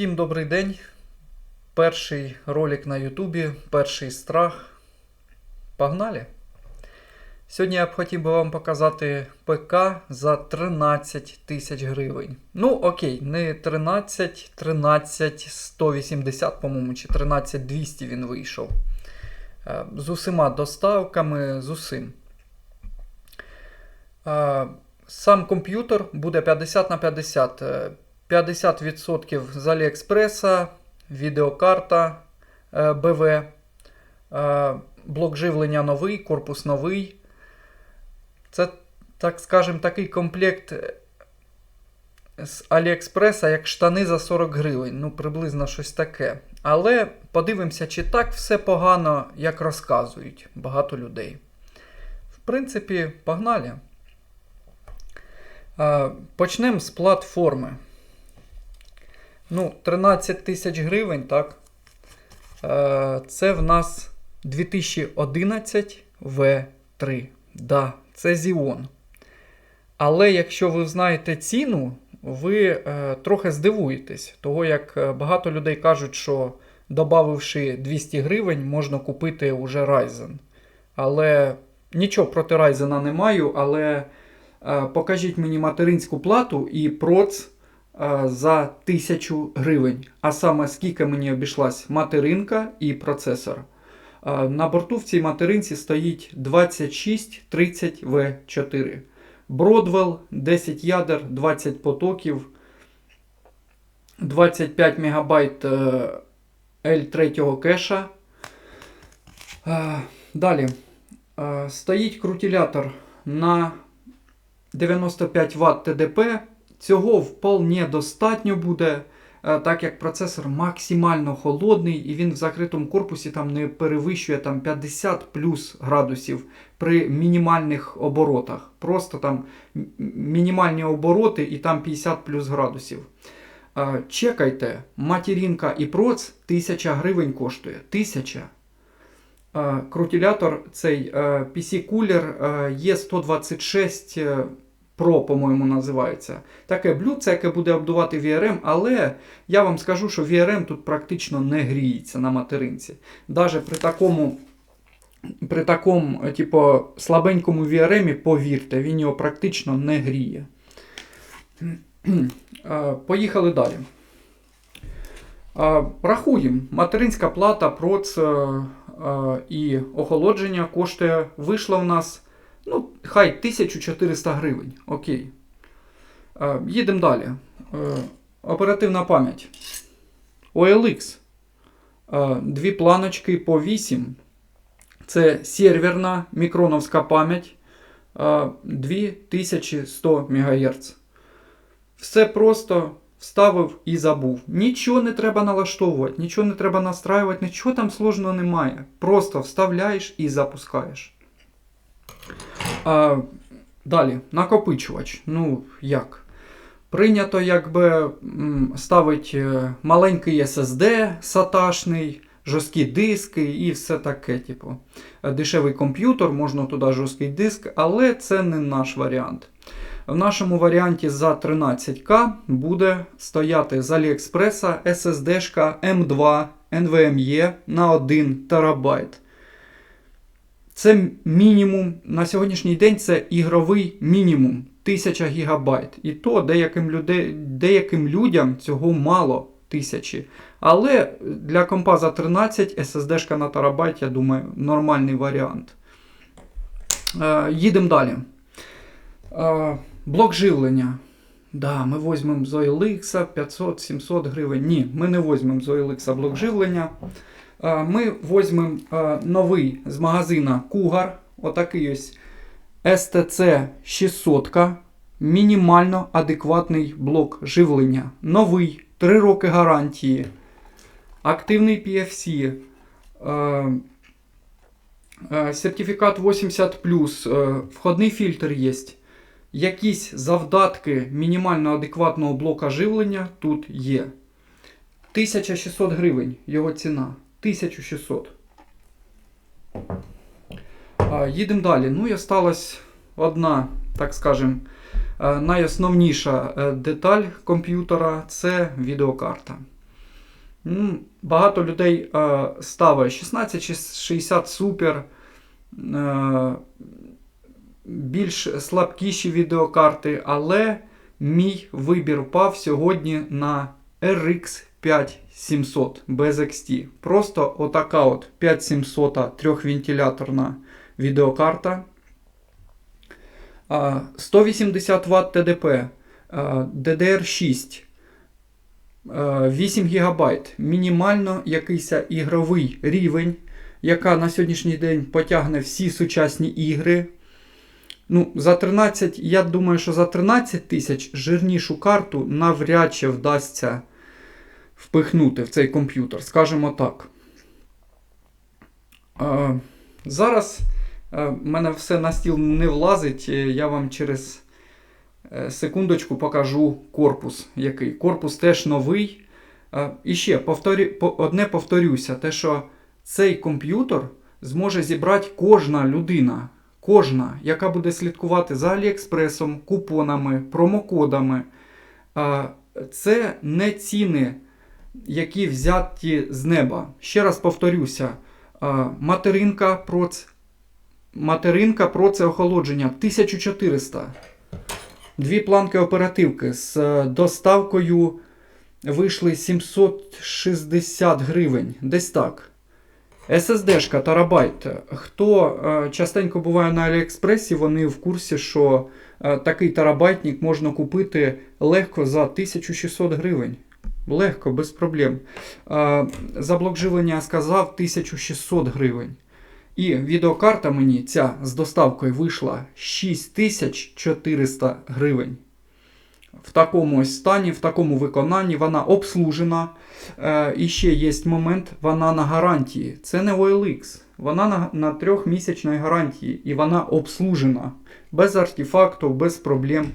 Всім добрий день. Перший ролик на Ютубі, перший страх. Погнали! Сьогодні я б хотів би вам показати ПК за 13 тисяч гривень. Ну, окей, не 13, 13 180, по-моєму, чи 13 200 він вийшов. Е, З усіма доставками, з усім. Е, Сам комп'ютер буде 50 на 50. Е, 50% з Аліекспреса, відеокарта е, БВ, е, блок живлення новий, корпус новий. Це, так скажем, такий комплект е, з Аліекспреса, як штани за 40 гривень. Ну, приблизно щось таке. Але подивимося, чи так все погано, як розказують багато людей. В принципі, погнали. Почнемо з платформи. Ну, 13 тисяч гривень, так. Е, Це в нас 2011 V3. Да, це Xeon. Але якщо ви знаєте ціну, ви е, трохи здивуєтесь, того як е, багато людей кажуть, що додавши 200 гривень, можна купити уже Ryzen. Але нічого проти Ryzen не маю, але покажіть мені материнську плату і проц за 1000 гривень. А саме скільки мені обійшлась материнка і процесор. Е, На борту в цій материнці стоїть 2630V4. Broadwell 10 ядер, 20 потоків, 25 МБ L3 кеша. Е, Далі. Е, Стоїть крутилятор на 95 Вт ТДП. Цього вполне достатньо буде, е, так як процесор максимально холодний і він в закритому корпусі там не перевищує там 50 плюс градусів при мінімальних оборотах. Просто там мінімальні обороти і там 50 плюс градусів. Е, Чекайте, материнка і проц 1000 гривень коштує. 1000. Е, Крутилятор цей PC Cooler Е126 е, Pro, по-моєму, називається. Таке блюдце, яке буде обдувати VRM, але я вам скажу, що VRM тут практично не гріється на материнці. Даже при такому, при такому типу, слабенькому VRM, повірте, він його практично не гріє. Поїхали далі. Рахуємо. Материнська плата, проц і охолодження коштує, вийшло в нас, ну, хай 1400 гривень. Окей. Е, Їдемо далі. Е, Оперативна пам'ять. OLX. Е, Дві планочки по 8. Це серверна мікроновська пам'ять. е, 2100 МГц. Все просто вставив і забув. Нічого не треба налаштовувати, нічого не треба настраювати, нічого там сложного немає. Просто вставляєш і запускаєш. А, далі, накопичувач. Ну, як? Прийнято, якби ставить е, маленький SSD саташний, жорсткі диски і все таке. Типу. Е, Дешевий комп'ютер, можна туди жорсткий диск, але це не наш варіант. В нашому варіанті за 13К буде стояти з Аліекспреса SSD M2 NVMe на 1 терабайт. Це мінімум, на сьогоднішній день це ігровий мінімум 1000 гігабайт. І то деяким, людей, деяким людям цього мало тисячі. Але для компа за 13 SSD на терабайт, я думаю, нормальний варіант. Е, їдемо далі. Е, блок живлення. Да, ми візьмемо з OLX 500-700 гривень. Ні, ми не візьмемо з блок живлення. Е, Ми візьмемо е, новий з магазина Cougar. Отакий ось STC 600. Мінімально адекватний блок живлення. Новий, 3 роки гарантії. Активний PFC. е, Сертифікат 80, е, входний фільтр є. Якісь завдатки мінімально адекватного блока живлення тут є. 1600 гривень його ціна. 1600. А, Їдемо далі. Ну і осталась одна, так скажем, е, найосновніша е, деталь комп'ютера це відеокарта. Ну, багато людей е, ставить 1660 Super, е, більш слабкіші відеокарти, але мій вибір впав сьогодні на RX 5700 без XT. Просто отака от 5700 трьохвентиляторна відеокарта. 180 Вт ТДП, DDR6, 8 ГБ, мінімально якийсь ігровий рівень, яка на сьогоднішній день потягне всі сучасні ігри. Ну, за 13, я думаю, що за 13 тисяч жирнішу карту навряд чи вдасться впихнути в цей комп'ютер, скажімо так. Е, зараз е, в мене все на стіл не влазить. е, Я вам через секундочку покажу корпус. який. Корпус теж новий. І ще повторю, одне повторюся: те, що цей комп'ютер зможе зібрати кожна людина. Кожна, яка буде слідкувати за Аліекспресом, купонами, промокодами. Це не ціни, які взяті з неба. Ще раз повторюся: материнка проц, материнка проц охолодження 1400. Дві планки оперативки з е, доставкою вийшли 760 гривень. Десь так. SSD-шка терабайт. Хто е, частенько буває на Аліекспресі, вони в курсі, що е, такий терабайтник можна купити легко за 1600 гривень. Легко, без проблем. За блок живлення сказав 1600 гривень. І відеокарта мені ця з доставкою вийшла 6400 гривень. В такому ось стані, в такому виконанні вона обслужена. Е, і ще є момент, вона на гарантії. Це не OLX. Вона на, на трьохмісячній гарантії і вона обслужена. Без артефактів, без проблем.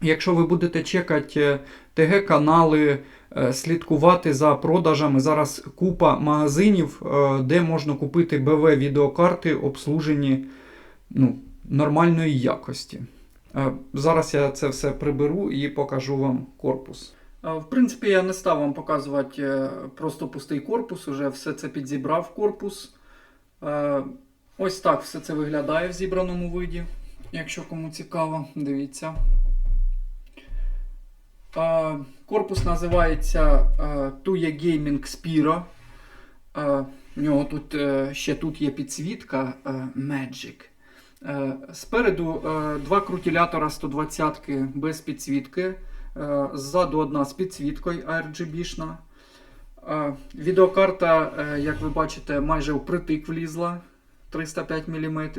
Якщо ви будете чекати ТГ-канали, е, слідкувати за продажами, зараз купа магазинів, е, де можна купити БВ відеокарти, обслужені ну, нормальної якості. Е, Зараз я це все приберу і покажу вам корпус. Е, В принципі, я не став вам показувати е, просто пустий корпус, уже все це підзібрав корпус. Е, Ось так все це виглядає в зібраному виді. Якщо кому цікаво, дивіться. Корпус називається Tuya Gaming Spiro. В нього тут е, ще тут є підсвітка е, Magic. Е, Спереду два крутилятора 120 без підсвітки. Ззаду одна з підсвіткою RGB-шна. Відеокарта, як ви бачите, майже впритик влізла 305 мм.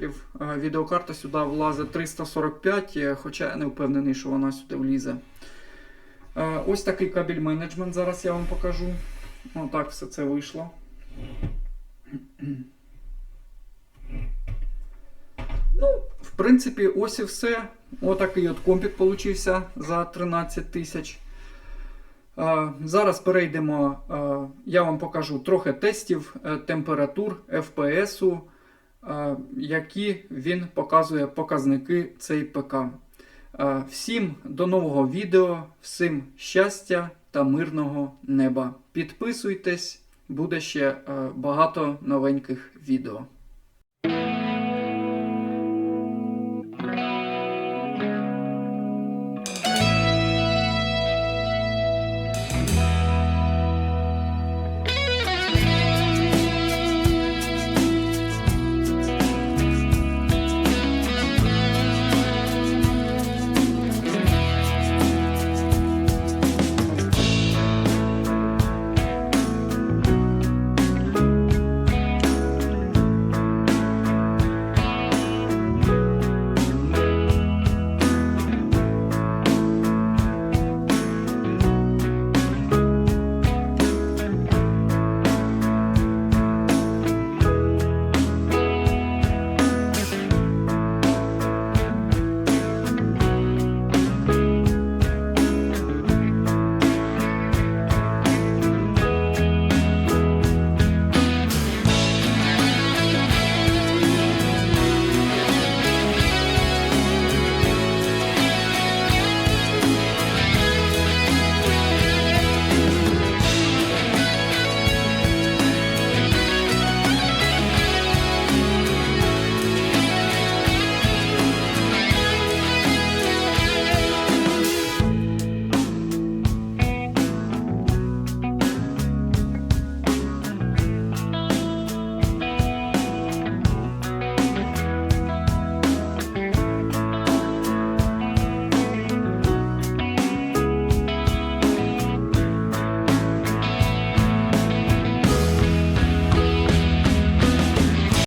Відеокарта сюди влазить 345, е, хоча я не впевнений, що вона сюди влізе. Е, Ось такий кабель менеджмент зараз я вам покажу. Отак все це вийшло. Ну, в принципі, ось і все. Отакий от компік получився за 13 тисяч. Е, Зараз перейдемо, е, я вам покажу трохи тестів температур FPS, які він показує показники цей ПК. Е, Всім до нового відео, всім щастя та мирного неба. Підписуйтесь, буде ще е, багато новеньких відео.